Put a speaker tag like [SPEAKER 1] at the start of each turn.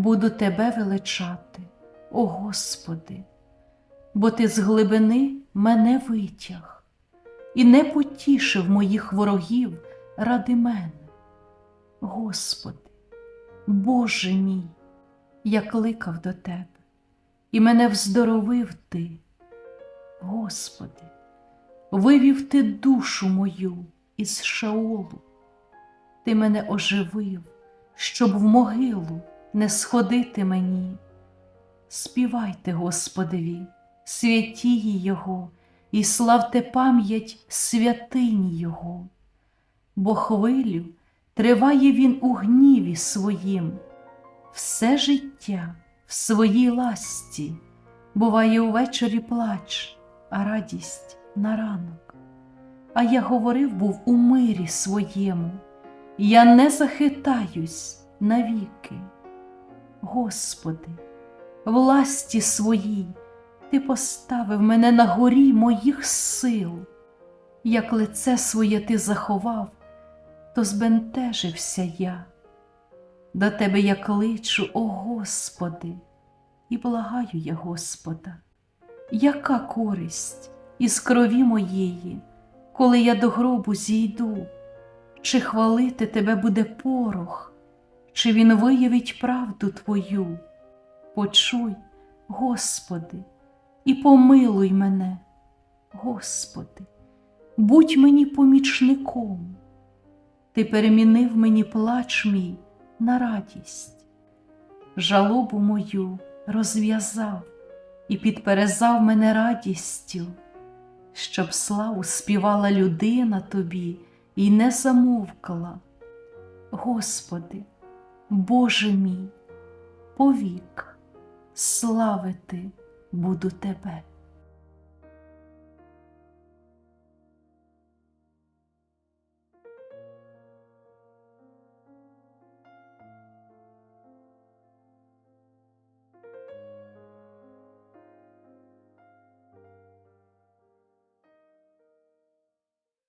[SPEAKER 1] буду Тебе величати, о Господи, бо Ти з глибини мене витяг і не потішив моїх ворогів ради мене. Господи, Боже мій, я кликав до Тебе, і мене вздоровив Ти. Господи, вивів Ти душу мою із Шаолу, Ти мене оживив, щоб в могилу не сходити мені. Співайте Господеві, святії Його, і славте пам'ять святині Його, бо хвилю триває Він у гніві своїм, все життя в своїй ласті, буває увечері плач, а радість на ранок. А я говорив був у мирі своєму, я не захитаюсь навіки. Господи, власті своїй Ти поставив мене на горі моїх сил, як лице своє ти заховав, то збентежився я. До Тебе я кличу, о Господи, і благаю я Господа, яка користь із крові моєї, коли я до гробу зійду, чи хвалити Тебе буде порох, чи він виявить правду Твою? Почуй, Господи, і помилуй мене, Господи, будь мені помічником. Ти перемінив мені плач мій на радість, жалобу мою розв'язав і підперезав мене радістю, щоб славу співала людина тобі і не замовкла. Господи, Боже мій, повік, славити буду Тебе.